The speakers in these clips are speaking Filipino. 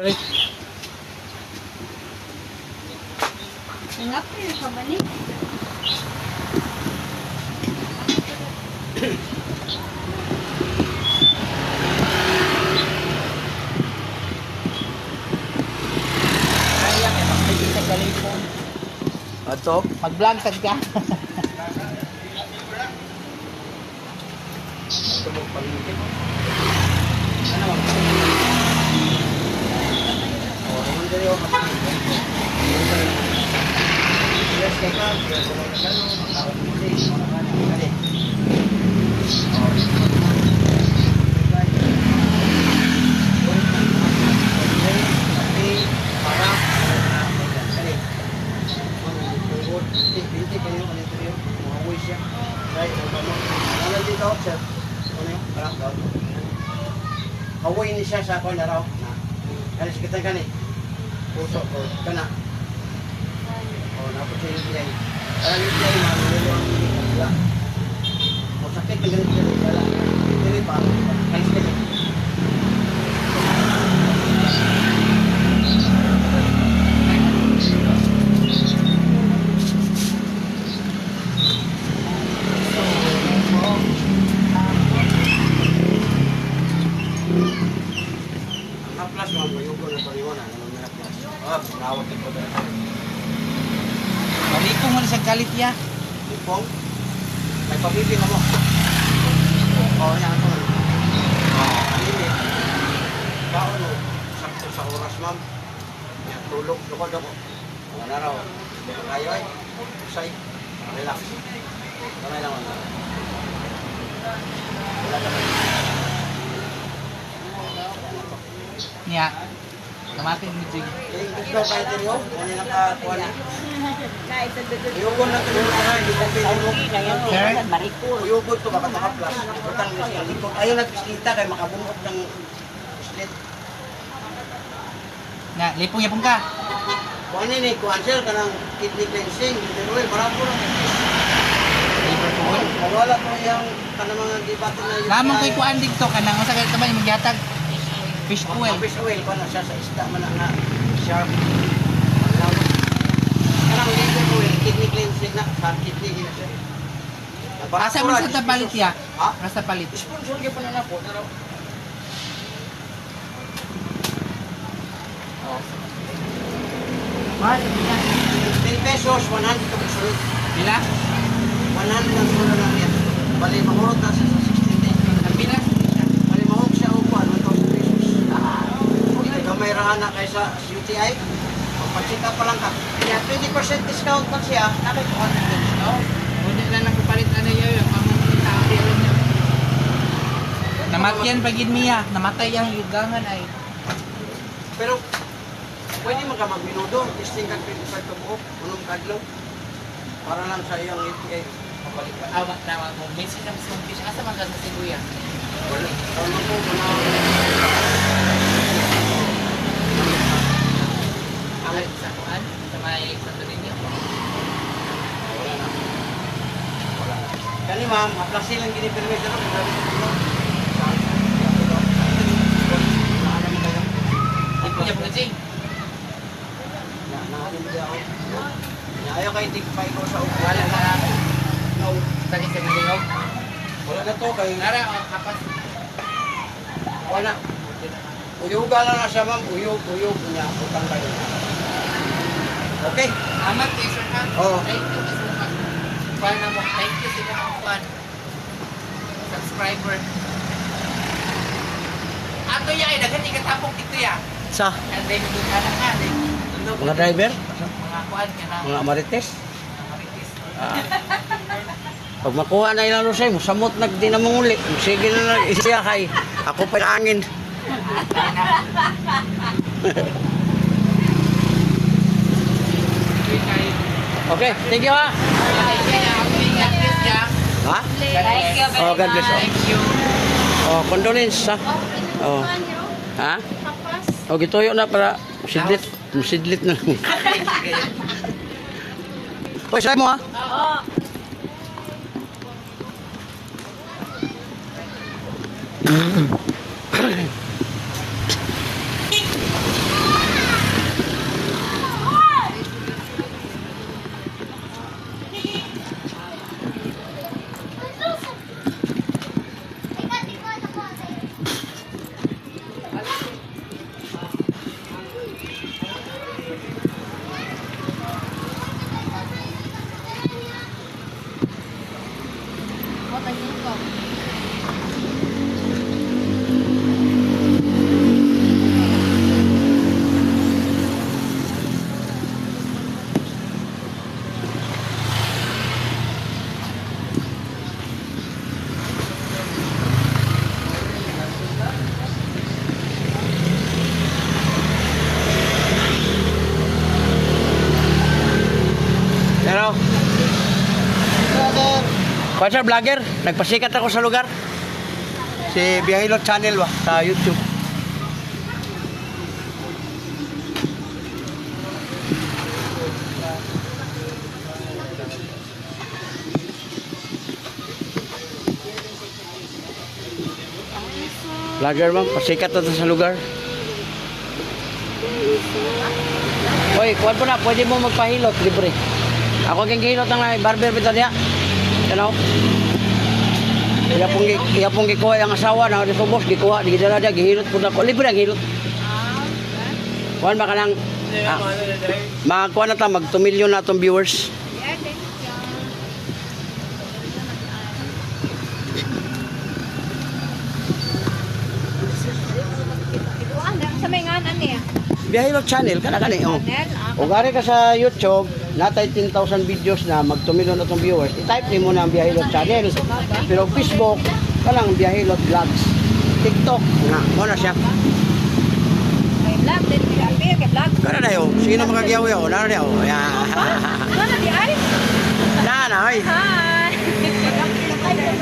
Ngapa ya sama ni? Kaya kay makikita sa galipon. Ato. Mag-vlog sad ka. Ito mo pangingin. Ano mo? Oh, ano dali oh. Yes, kay ka. Yes, kung nagkano, makakot mo din. Makakot mo din. Oh. Kaway ni siya sa ako na raw. Na. Kani sikitan kani. Puso ko kana. Oh, napot siya yung pilay. Kaya yung pilay, manulo ang wala. O sakit na ganito siya. Wala. Dili pa. Kaya siya Ang haplas mo, mayugo na paliwana. Ano na haplas? Ah, nawag ito ba? Ko mo sa galit ya. Ipong. May pabibi na mo. Oo, yan ako. Hindi. Baon mo. Sakto sa oras, ma'am. Yan, tulog. Lukod ako. Mga na raw. Kayo ay. Usay. Relax. Kamay lang. Wala naman. Niya. Kamatin mo sige. Eh, ikaw kahit inyo. Kung nakakuha na. Dudod. Ayoko na tulog na. Hindi ko pinulog. Sir? Uyugot to baka nakaplas. Butang mo likod. Ayaw nagpislita kay makabungkot ng pislit. Nga, lipong yapong ka. Kung ano ni, kung ansel ka ng kidney cleansing, hindi mo marami lang. Liver ko. Ko yung kanang mga gibatin na yung... Lamang ko'y kuan dito ka nang sa galit naman maghatag fish oil. Fish oil pa na siya sa isda man na. Sharp. Kanang liver oil, kidney cleansing na. Sa kidney gina siya. Asa mo sa tapalit ya? Ha? Rasa palit. Sponsor ka pa na na po. Pero, What? 10 pesos, 100 ka. Pila? 100 ang sura lang yan. Bali, mahurot na siya sa 16 days. Ang pila? Bali, mahurot siya o kuhan, 1,000 pesos. Rahan na kaysa UTI. Up pa lang ka. Kaya 20% discount pa siya. Nakikuan na din. No? Hindi na lang kapalit na na yun. Pamang tao rin niya. Namatyan pagin niya. Namatay ang yugangan ay. Pero, pwede man ka magminudo. Testing ka 25 ka buok. Unong kadlaw. Para lang sa iyong UTI. Mabalik ka. Awa mga kung minsan na sa fish. Asa man ka sa siguya? Wala. Tama ko, mga... Ang sa kuan? Sa may santo ninyo? Wala na. Wala na. Kani ma'am, aplasi lang gini-permit na. Ayaw kay tigpay ko sa upo. Wala na. No. Tagi sa nilingog. Wala na to kay Nara, oh, kapas. wala. Uyuga lang na siya ma'am. Uyug, uyug niya. Utang kayo. Okay. Amat Sir Han. Oo. Thank you. Kuan na mo. Thank you sa mga kuan. Subscriber. Ato ya, ay daghan ikatapok dito ya. Sa And then, doon ka na nga. tundog. mga driver, Mga kuan ka na. mga marites. Mga marites. Ah. Pag makuha na ilang rusay mo, samot nag di na manguli. Sige na lang isiya kay. Ako pa yung angin. Kaya na. Okay, thank you ha. Ha? Thank you very Oh, God bless. Thank you. Oh, condolence ha. Oh. Ha? O gituyo na para sidlit, sidlit na. Oy, say mo ha. Oo. Kung sa vlogger, nagpasikat ako sa lugar. Si Biyahilot Channel ba, sa YouTube. Vlogger ma'am, pasikat na sa lugar. Hoy, kuwan po na, pwede mo magpahilot, libre. Ako kang hilot ng barber bitaw niya. Ano? Iya pong iya pong gikuha ang asawa na di boss gikuha di gidala dia gihilot pud ako libre ang hilot. Kuan ba kanang ah, magkuha na ta mag 2 million na atong viewers. Niya. Biyahilot channel kana kani oh. Channel, ah, O gari ka sa YouTube, natay 10,000 videos na mag 2 million na atong viewers. I-type ni mo na ang Biyahilot channel. Pero Facebook, kanang Biyahilot vlogs. TikTok, na siya. kay vlog. Kana na yo, sino magagyaw yo? Nara na. Ya. Ano di ay? Na na, oy. Hi!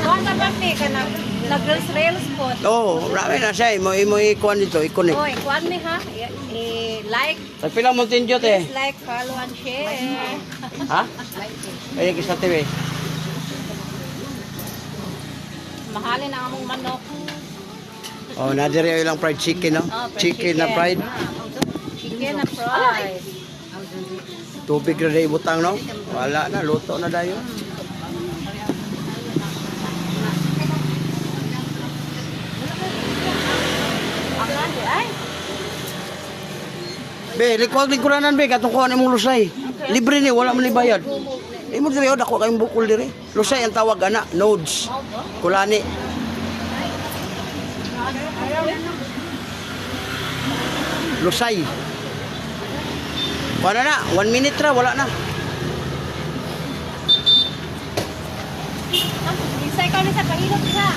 Kuha ka ba ni ka na nag-girls rails po. Oo, marami na siya. Imo, imo ikuan dito, i-connect. Oy, kuha mi ha. I-like, Nagpila mo tinjot eh. like, follow, and share. Ha? Kaya kisa TV. Mahalin ang among manok. Oh, nadiri lang fried chicken, no? Oh, fried chicken, na fried. Chicken na fried. Tubig na rin butang, no? Wala na, luto na dayo. Ang nandi ay. Be, likwag lingkuranan, be. Katong kuha mong lusay. Libre ni, wala man ni bayad. Imo diri, oh, dako kayong bukol diri. Lusay ang tawag, ana, nodes. Kulani. Lusay. Wala na, one minute ra, wala na. Isa ikaw ni sa pahilot sa.